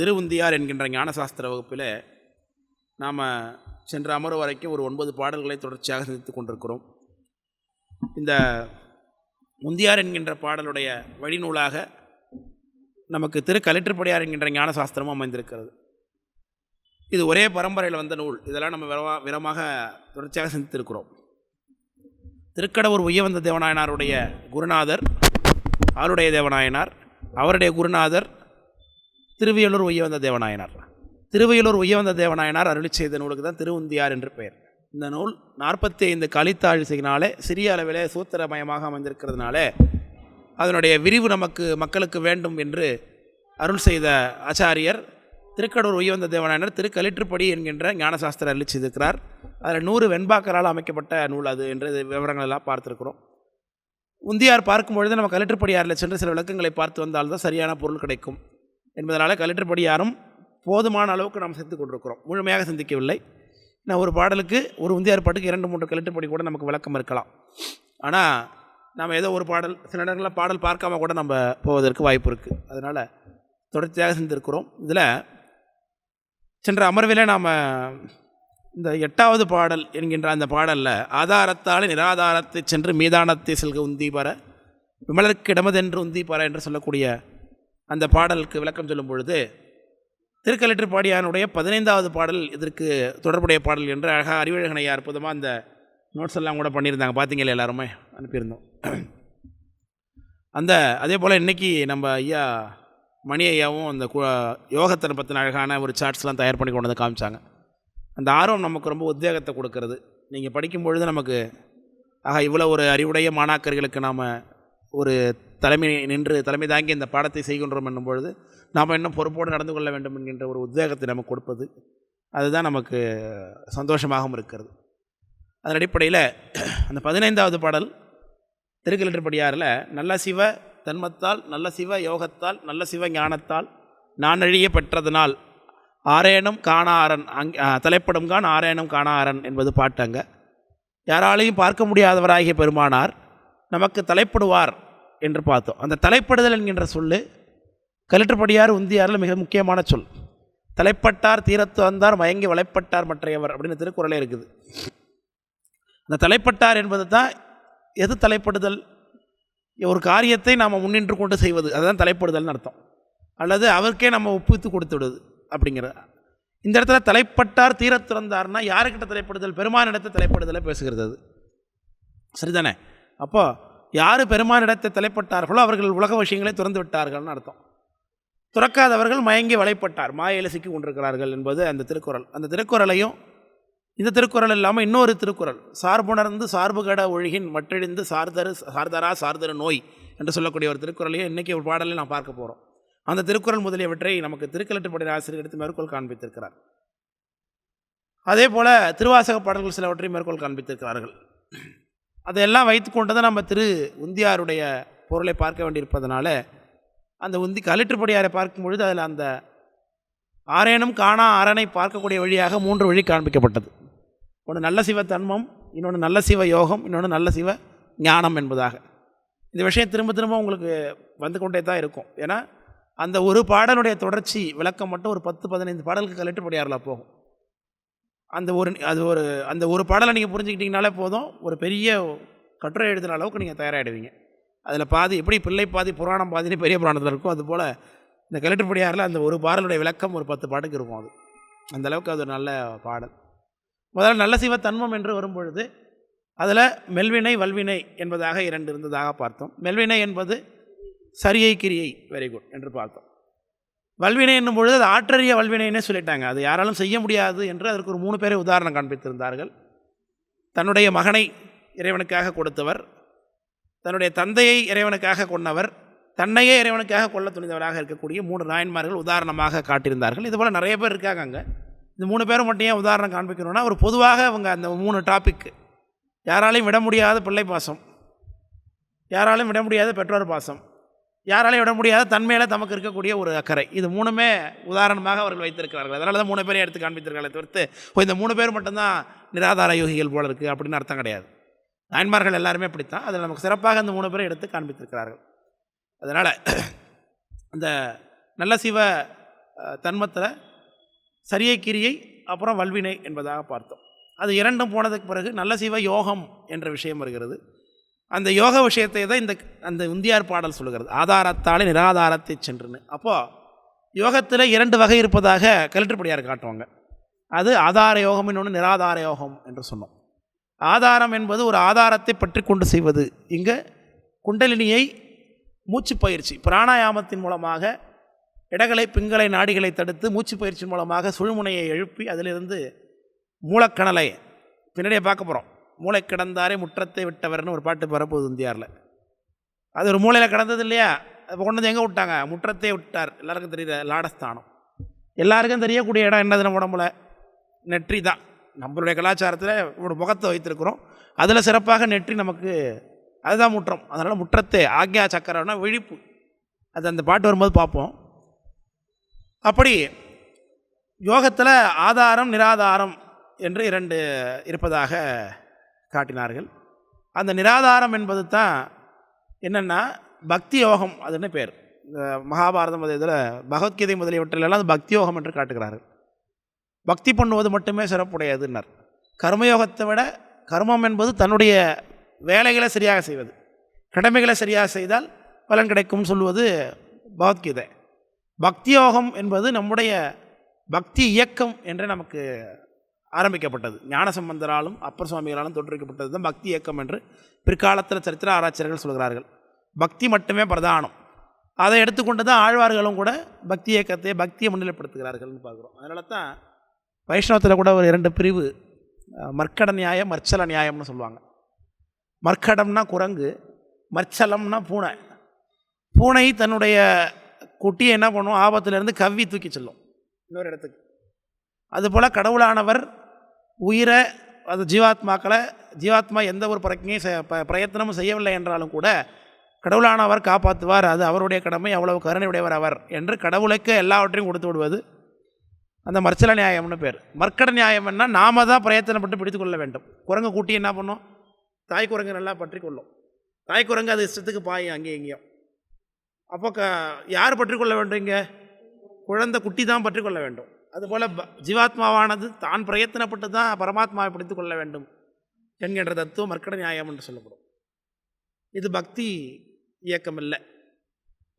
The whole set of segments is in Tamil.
திருவுந்தியார் என்கின்ற ஞானசாஸ்திர வகுப்பில் நாம் சென்ற அமர்வு வரைக்கும் ஒரு ஒன்பது பாடல்களை தொடர்ச்சியாக சிந்தித்து கொண்டிருக்கிறோம். இந்த முந்தியார் என்கின்ற பாடலுடைய வழிநூலாக நமக்கு திரு கலிற்றுப்படியார் என்கின்ற ஞானசாஸ்திரமும் அமைந்திருக்கிறது. இது ஒரே பரம்பரையில் வந்த நூல். இதெல்லாம் நம்ம விரவா விரமாக தொடர்ச்சியாக சிந்தித்திருக்கிறோம். திருக்கடவுர் உய்யவந்த தேவநாயனாருடைய குருநாதர் ஆருடைய தேவநாயனார் அவருடைய குருநாதர் திருவியலூர் உய்யவந்த தேவநாயனார். திருவையலூர் உயவந்த தேவநாயனார் அருளி செய்த நூலுக்கு தான் திருவுந்தியார் என்று பெயர். இந்த நூல் நாற்பத்தி ஐந்து கலித்தாழிசையினாலே சிறிய அளவிலே சூத்திரமயமாக அமைந்திருக்கிறதுனால அதனுடைய விரிவு நமக்கு மக்களுக்கு வேண்டும் என்று அருள் செய்த ஆச்சாரியர் திருக்கடூர் உய்யவந்த தேவநாயனர் திருக்கலிற்றுப்படி என்கின்ற ஞானசாஸ்திரம் அருளி செய்திருக்கிறார். அதில் நூறு வெண்பாக்கரால் அமைக்கப்பட்ட நூல் அது என்று விவரங்கள் எல்லாம் பார்த்துருக்குறோம். உந்தியார் பார்க்கும்பொழுது நம்ம கலிற்றுப்படியாரில் சென்று சில விளக்கங்களை பார்த்து வந்தால்தான் சரியான பொருள் கிடைக்கும். என்பதனால் கலிற்றுப்படியாரும் போதுமான அளவுக்கு நாம் சிந்தித்து கொண்டிருக்கிறோம். முழுமையாக சிந்திக்கவில்லை. நான் ஒரு பாடலுக்கு ஒரு உந்தியார் பாட்டுக்கு இரண்டு மூன்று கலிற்றுப்படி கூட நமக்கு விளக்கம் இருக்கலாம். ஆனால் நாம் ஏதோ ஒரு பாடல் சில இடங்களில் பாடல் பார்க்காம கூட நம்ம போவதற்கு வாய்ப்பு இருக்குது அதனால் தொடர்ச்சியாக சிந்திருக்கிறோம் இதில் சென்ற அமர்வில் நாம் இந்த எட்டாவது பாடல் என்கின்ற அந்த பாடலில் ஆதாரத்தால் நிராதாரத்தை சென்று மீதானத்தை செல்க உந்தி பர விமலருக்கு இடமதென்று உந்தி பர என்று சொல்லக்கூடிய அந்த பாடலுக்கு விளக்கம் சொல்லும் பொழுது திருக்கலிற்று பாடியானுடைய பதினைந்தாவது பாடல் இதற்கு தொடர்புடைய பாடல் என்று அழகாக அறிவழகனையா அற்புதமாக அந்த நோட்ஸ் எல்லாம் கூட பண்ணியிருந்தாங்க. பார்த்தீங்களா எல்லாருமே? அனுப்பியிருந்தோம். அந்த அதே போல் இன்றைக்கி நம்ம ஐயா மணி ஐயாவும் அந்த கு யோகத்தை பற்றின அழகான ஒரு சார்ட்ஸ்லாம் தயார் பண்ணி கொண்டு வந்து காமிச்சாங்க. அந்த ஆர்வம் நமக்கு ரொம்ப உத்வேகத்தை கொடுக்கறது. நீங்கள் படிக்கும் பொழுது நமக்கு ஆக இவ்வளோ ஒரு அறிவுடைய மாணாக்கர்களுக்கு நாம் ஒரு தலைமை நின்று தலைமை தாங்கி இந்த பாடத்தை செய்கின்றோம் என்னும் பொழுது நாம் இன்னும் பொறுப்போடு நடந்து கொள்ள வேண்டும் என்கின்ற ஒரு உத்வேகத்தை நமக்கு கொடுப்பது அதுதான் நமக்கு சந்தோஷமாகவும் இருக்கிறது. அதன் அடிப்படையில் அந்த பதினைந்தாவது பாடல் திருக்கலிட்டப்படியாரில் நல்ல சிவ தன்மத்தால் நல்ல சிவ யோகத்தால் நல்ல சிவ ஞானத்தால் நான் அழிய பெற்றதனால் ஆரேனும் காணாரன் அங் தலைப்படும் கான் ஆரேனும் காணாரன் என்பது அங்கே. யாராலையும் பார்க்க முடியாதவராகிய பெருமானார் நமக்கு தலைப்படுவார் என்று பார்த்தோம். அந்த தலைப்படுதல் என்கின்ற சொல்லு கலிற்றுப்படியார் உந்தியாரில் மிக முக்கியமான சொல். தலைப்பட்டார் தீரத்து வந்தார் மயங்கி வளைப்பட்டார் மற்றையவர் அப்படின்னு திருக்குறளே இருக்குது. அந்த தலைப்பட்டார் என்பது தான் எது தலைப்படுதல்? ஒரு காரியத்தை நாம் முன்னின்று கொண்டு செய்வது. அதுதான் தலைப்படுதல்னு அர்த்தம். அல்லது அவருக்கே நம்ம ஒப்புவித்து கொடுத்து விடுது அப்படிங்கிறது இந்த இடத்துல தலைப்பட்டார் தீரத்திறந்தார்னா யாருக்கிட்ட தலைப்படுதல்? பெருமானிடத்தை தலைப்படுதலை பேசுகிறது அது. சரிதானே? அப்போ யார் பெருமானிடத்தை தலைப்பட்டார்களோ அவர்கள் உலக விஷயங்களை துறந்து விட்டார்கள்னு அர்த்தம். துறக்காதவர்கள் மயங்கி வலைப்பட்டார். மாயையில் சிக்கி கொண்டிருக்கிறார்கள் என்பது அந்த திருக்குறள். அந்த திருக்குறளையும் இந்த திருக்குறள் இல்லாமல் இன்னொரு திருக்குறள். சார்புணர்ந்து சார்புகட ஒழுகின் மற்றழிந்து சார்தரு சார்தரா சார்தரு நோய் என்று சொல்லக்கூடிய ஒரு திருக்குறளையும் இன்றைக்கி ஒரு பாடலில் நான் பார்க்க போகிறோம் அந்த திருக்குறள் முதலியவற்றை நமக்கு திருக்கலட்டுப்படை ஆசிரியர் எடுத்து மேற்கோள் காண்பித்திருக்கிறார். அதே போல் திருவாசக பாடல்கள் சிலவற்றை மேற்கோள் காண்பித்திருக்கிறார்கள். அதையெல்லாம் வைத்துக்கொண்டு தான் நம்ம திரு உந்தியாருடைய பொருளை பார்க்க வேண்டியிருப்பதனால அந்த உந்தி கலிற்றுப்படியாரை பார்க்கும் பொழுது அதில் அந்த ஆரேனும் காணா அரணை பார்க்கக்கூடிய வழியாக மூன்று வழி காண்பிக்கப்பட்டது. ஒன்று நல்ல சிவ தன்மம் இன்னொன்று நல்ல சிவ யோகம் இன்னொன்று நல்ல சிவ ஞானம் என்பதாக. இந்த விஷயம் திரும்ப திரும்ப உங்களுக்கு வந்து கொண்டே தான் இருக்கும். ஏன்னா அந்த ஒரு பாடலுடைய தொடர்ச்சி விளக்கம் மட்டும் ஒரு பத்து பதினைந்து பாடலுக்கு கலிட்டுப்படியாரில் போகும். அந்த ஒரு அது ஒரு அந்த ஒரு பாடலை நீங்கள் புரிஞ்சுக்கிட்டிங்கனாலே போதும். ஒரு பெரிய கட்டுரை எழுதுகிற அளவுக்கு நீங்கள் தயாராகிடுவீங்க அதில் பாதி எப்படி பிள்ளை பாதி புராணம் பாதினு பெரிய புராணத்தில் இருக்கும். அதுபோல் இந்த கலெக்டர் அந்த ஒரு பாடலுடைய விளக்கம் ஒரு பத்து பாட்டுக்கு இருக்கும் அது. அந்த அளவுக்கு அது ஒரு நல்ல பாடல். முதல்ல நல்ல சிவ தன்மம் என்று வரும்பொழுது அதில் மெல்வினை வல்வினை என்பதாக இரண்டு இருந்ததாக பார்த்தோம். மெல்வினை என்பது சரியை கிரியை வெரி குட் என்று பார்த்தோம். வல்வினை என்னும் பொழுது அது ஆற்றறிய வல்வினைன்னே சொல்லிட்டாங்க. அது யாராலும் செய்ய முடியாது என்று அதற்கு ஒரு மூணு பேரை உதாரணம் காண்பித்திருந்தார்கள். தன்னுடைய மகனை இறைவனுக்காக கொடுத்தவர் தன்னுடைய தந்தையை இறைவனுக்காக கொண்டவர் தன்னையே இறைவனுக்காக கொல்ல துணிந்தவராக இருக்கக்கூடிய மூணு நாயன்மார்கள் உதாரணமாக காட்டியிருந்தார்கள். இதுபோல் நிறைய பேர் இருக்காங்க அங்கே. இந்த மூணு பேரும் மட்டும் ஏன் உதாரணம் காண்பிக்கணும்னா ஒரு பொதுவாக அவங்க அந்த மூணு டாபிக் யாராலையும் விட முடியாத பிள்ளை பாசம் யாராலையும் விட முடியாத பெற்றோர் பாசம் யாராலையும் விட முடியாத தன்மையில் தமக்கு இருக்கக்கூடிய ஒரு அக்கறை. இது மூணுமே உதாரணமாக அவர்கள் வைத்திருக்கிறார்கள். அதனால தான் மூணு பேரையும் எடுத்து காண்பித்திருக்காங்களே தவிர்த்து இந்த மூணு பேர் மட்டும்தான் நிராதார யோகிகள் போல இருக்குது அப்படின்னு அர்த்தம் கிடையாது. நாயன்மார்கள் எல்லாருமே அப்படித்தான் அதில் நமக்கு சிறப்பாக அந்த மூணு பேரை எடுத்து காண்பித்திருக்கிறார்கள். அதனால் அந்த நல்ல சிவ தன்மத்தில் சரியை கிரியை அப்புறம் வல்வினை என்பதாக பார்த்தோம். அது இரண்டும் போனதுக்கு பிறகு நல்ல சிவ யோகம் என்ற விஷயம் வருகிறது. அந்த யோக விஷயத்தை தான் இந்த அந்த உந்தியார் பாடல் சொல்லுகிறது. ஆதாரத்தாலே நிராதாரத்தை சென்றுன்னு. அப்போது யோகத்தில் இரண்டு வகை இருப்பதாக கலெக்டர்படியார் காட்டுவாங்க. அது ஆதார யோகம் இன்னொன்று நிராதார யோகம் என்று சொன்னோம். ஆதாரம் என்பது ஒரு ஆதாரத்தை பற்றி கொண்டு செய்வது. இங்கே குண்டலினியை மூச்சு பயிற்சி பிராணாயாமத்தின் மூலமாக இடகளை பிங்களை நாடிகளை தடுத்து மூச்சு பயிற்சி மூலமாக சுழுமுனையை எழுப்பி அதிலிருந்து மூலக்கணலை பின்னாடியே பார்க்க போகிறோம் மூளை கிடந்தாரே முற்றத்தை விட்டவர்னு ஒரு பாட்டு வரப்போகுது இந்தியாவில் அது ஒரு மூளையில் கிடந்தது இல்லையா? அப்போ கொண்டு வந்து எங்கே விட்டாங்க? முற்றத்தை விட்டார். எல்லாருக்கும் தெரியல லாடஸ்தானம். எல்லாருக்கும் தெரியக்கூடிய இடம் என்னது நம்ம உடம்புல? நெற்றி தான். நம்மளுடைய கலாச்சாரத்தில் ஒரு முகத்தை வைத்திருக்கிறோம். அதில் சிறப்பாக நெற்றி நமக்கு அதுதான் முற்றம். அதனால் முற்றத்தை ஆக்யா சக்கரம்னா விழிப்பு. அது அந்த பாட்டு வரும்போது பார்ப்போம். அப்படி யோகத்தில் ஆதாரம் நிராதாரம் என்று இரண்டு இருப்பதாக காட்டினார்கள். அந்த நிராதாரம் என்பது தான் என்னென்னா பக்தி யோகம் அதுன்னு பேர். இந்த மகாபாரதம் இதில் பகவத்கீதை முதலியவற்றிலெல்லாம் அது பக்தி யோகம் என்று காட்டுகிறார்கள். பக்தி பண்ணுவது மட்டுமே சிறப்புடையதுன்னர். கர்மயோகத்தை விட கர்மம் என்பது தன்னுடைய வேலைகளை சரியாக செய்வது. கடமைகளை சரியாக செய்தால் பலன் கிடைக்கும் சொல்வது பகவத்கீதை. பக்தி யோகம் என்பது நம்முடைய பக்தி இயக்கம் என்று நமக்கு ஆரம்பிக்கப்பட்டது. ஞானசம்பந்தராலும் அப்பர் சுவாமிகளாலும் தோற்றுவிக்கப்பட்டது தான் பக்தி இயக்கம் என்று பிற்காலத்தில் சரித்திர ஆராய்ச்சியர்கள் சொல்கிறார்கள். பக்தி மட்டுமே பிரதானம். அதை எடுத்துக்கொண்டு தான் ஆழ்வார்களும் கூட பக்தி இயக்கத்தை பக்தியை முன்னிலைப்படுத்துகிறார்கள்னு பார்க்குறோம். அதனால தான் வைஷ்ணவத்தில் கூட ஒரு இரண்டு பிரிவு மர்க்கட நியாயம் மர்ச்சல நியாயம்னு சொல்லுவாங்க. மர்க்கடம்னா குரங்கு மர்ச்சலம்னா பூனை. பூனை தன்னுடைய குட்டியை என்ன பண்ணும்? ஆபத்துலேருந்து கவ்வி தூக்கி செல்லும். இன்னொரு இடத்துக்கு. அதுபோல் கடவுளானவர் உயிரை அது ஜீவாத்மாக்களை ஜீவாத்மா எந்த ஒரு பிரச்சனையும் ப- பிரயத்தனமும் செய்யவில்லை என்றாலும் கூட கடவுளானவர் காப்பாற்றுவார் அது அவருடைய கடமை அவ்வளவு கருணையுடையவர் அவர் என்று கடவுளுக்கு எல்லாவற்றையும் கொடுத்து விடுவது. அந்த மர்ச்சல நியாயம்னு பேர். மர்க்கட நியாயம்னா நாம தான் பிரயத்தனப்பட்டு பிடித்து கொள்ள வேண்டும். குரங்கு கூட்டி என்ன பண்ணும்? தாய் குரங்கு நல்லா பற்றி கொள்ளும். தாய் குரங்கு அது இஷ்டத்துக்கு பாயும் அங்கேயும் இங்கேயும். அப்போ க யார் பற்றி கொள்ள வேண்டும் இங்கே? குழந்தை குட்டி தான் பற்றி கொள்ள வேண்டும். அதுபோல் ஜீவாத்மாவானது தான் பிரயத்தனப்பட்டு தான் பரமாத்மாவை பிடித்து கொள்ள வேண்டும் என்கின்ற தத்துவம் மர்க்கட நியாயம் என்று சொல்லப்படும். இது பக்தி இயக்கம் இல்லை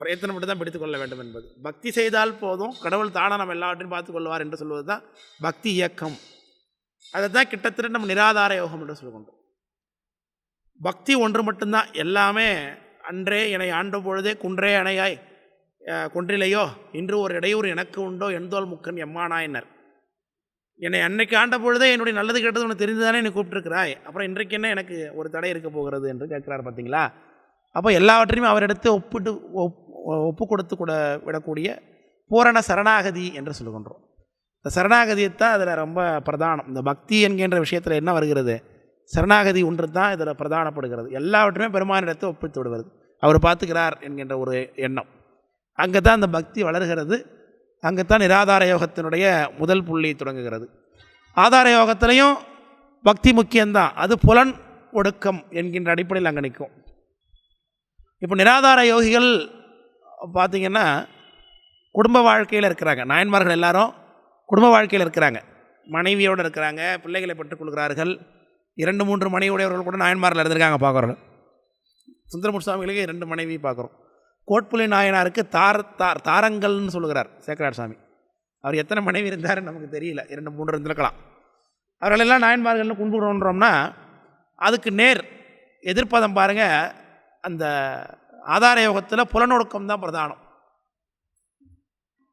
பிரயத்தனப்பட்டு தான் பிடித்து கொள்ள வேண்டும் என்பது. பக்தி செய்தால் போதும் கடவுள் தானே நம்ம எல்லாவற்றையும் பார்த்து கொள்வார் என்று சொல்வது தான் பக்தி இயக்கம். அதை தான் கிட்டத்தட்ட நம்ம நிராதார யோகம் என்று சொல்லுகின்றோம். பக்தி ஒன்று மட்டும்தான். எல்லாமே அன்றே என்னை ஆண்ட பொழுதே குன்றே அணையாய் கொன்றிலையோ? இன்று ஒரு இடையூறு எனக்கு உண்டோ? எந்தோல் முக்கன் எம்மானாயினர் என்னை அன்னைக்கு ஆண்ட பொழுதே என்னுடைய நல்லது கெட்டது உனக்கு தெரிந்துதானே என்னை கூப்பிட்டுருக்கிறாய்? அப்புறம் இன்றைக்கு என்ன எனக்கு ஒரு தடை இருக்க போகிறது என்று கேட்குறாரு பார்த்தீங்களா? அப்போ எல்லாவற்றையும் அவரிடத்து ஒப்பிட்டு ஒப் ஒப்பு கொடுத்து கூட விடக்கூடிய பூரண சரணாகதி என்று சொல்லுகின்றோம். இந்த சரணாகதியைத்தான் அதில் ரொம்ப பிரதானம். இந்த பக்தி என்கின்ற விஷயத்தில் என்ன வருகிறது? சரணாகதி ஒன்று தான் இதில் பிரதானப்படுகிறது. எல்லாவற்றையுமே பெருமானிடத்தை ஒப்பித்து விடுவது. அவர் பார்த்துக்கிறார் என்கின்ற ஒரு எண்ணம். அங்கே தான் அந்த பக்தி வளர்கிறது. அங்கே தான் நிராதார யோகத்தினுடைய முதல் புள்ளி தொடங்குகிறது. ஆதார யோகத்திலையும் பக்தி முக்கியம்தான். அது புலன் ஒடுக்கம் என்கின்ற அடிப்படையில் அங்கே நிற்கும். இப்போ நிராதார யோகிகள் பார்த்திங்கன்னா குடும்ப வாழ்க்கையில் இருக்கிறாங்க. நாயன்மார்கள் எல்லாரும் குடும்ப வாழ்க்கையில் இருக்கிறாங்க. மனைவியோடு இருக்கிறாங்க பிள்ளைகளை பெற்றுக்கொள்கிறார்கள் இரண்டு மூன்று மனைவியுடையவர்கள் கூட நாயன்மாரில் இருந்திருக்காங்க பார்க்குறோம் சுந்தரமுர் சுவாமிகளுக்கு இரண்டு மனைவி பார்க்குறோம் கோட்புலி நாயனாருக்கு தார தார் தாரங்கள்னு சொல்லுகிறார் சேக்கரார் சாமி. அவர் எத்தனை மனைவி இருந்தாருன்னு நமக்கு தெரியல. இரண்டு மூன்று இருந்திருக்கலாம். அவர்களெல்லாம் நாயன்மார்கள்னு கும்பிடுறோன்றோம்னா அதுக்கு நேர் எதிர்ப்பதம் பாருங்கள் அந்த ஆதார யோகத்தில் புலநொடுக்கம் தான் பிரதானம்.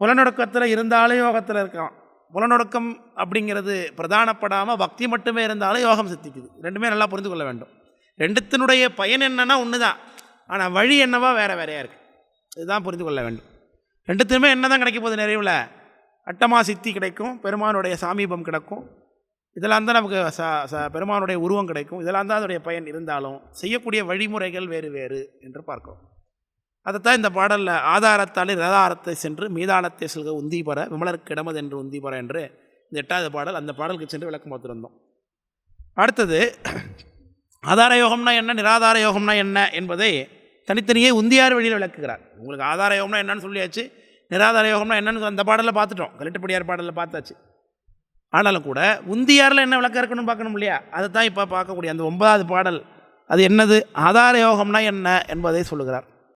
புலனொடுக்கத்தில் இருந்தாலும் யோகத்தில் இருக்கலாம். புலநொடுக்கம் அப்படிங்கிறது பிரதானப்படாமல் பக்தி மட்டுமே இருந்தாலும் யோகம் சித்திக்குது. ரெண்டுமே நல்லா புரிந்து கொள்ள வேண்டும். ரெண்டுத்தினுடைய பயன் என்னென்னா ஒன்று தான் ஆனால் வழி என்னவா வேறு வேறையாக இருக்குது இதுதான் புரிந்து கொள்ள வேண்டும். ரெண்டுத்துமே என்ன தான் கிடைக்க போகுது நிறைவில்? அட்டமா சித்தி கிடைக்கும் பெருமானுடைய சாமீபம் கிடைக்கும். இதெல்லாம் தான் நமக்கு ச ச பெருமானுடைய உருவம் கிடைக்கும். இதெல்லாம் தான் அதோடைய பயன் இருந்தாலும் செய்யக்கூடிய வழிமுறைகள் வேறு வேறு என்று பார்க்கிறோம். அதைத்தான் இந்த பாடலில் ஆதாரத்தாலே ரதாரத்தை சென்று மீதானத்தை செல்க உந்தி பெற விமலருக்கு இடமது என்று உந்தி பெற என்று இந்த எட்டாவது பாடல் அந்த பாடலுக்கு சென்று விளக்கம் பார்த்துருந்தோம். அடுத்தது ஆதார யோகம்னா என்ன நிராதார யோகம்னா என்ன என்பதை தனித்தனியே உந்தியார் வழியில் விளக்குகிறார். உங்களுக்கு ஆதார யோகம்னா என்னன்னு சொல்லியாச்சு நிராதார யோகம்னா என்னன்னு அந்த பாடலில் பார்த்துட்டோம். கலிட்டப்படியார் பாடலில் பார்த்தாச்சு. ஆனாலும் கூட உந்தியாரில் என்ன விளக்கம் இருக்கணும்னு பார்க்கணும் இல்லையா? அதை தான் இப்போ பார்க்கக்கூடிய அந்த ஒன்பதாவது பாடல். அது என்னது? ஆதார யோகம்னா என்ன என்பதை சொல்லுகிறார்.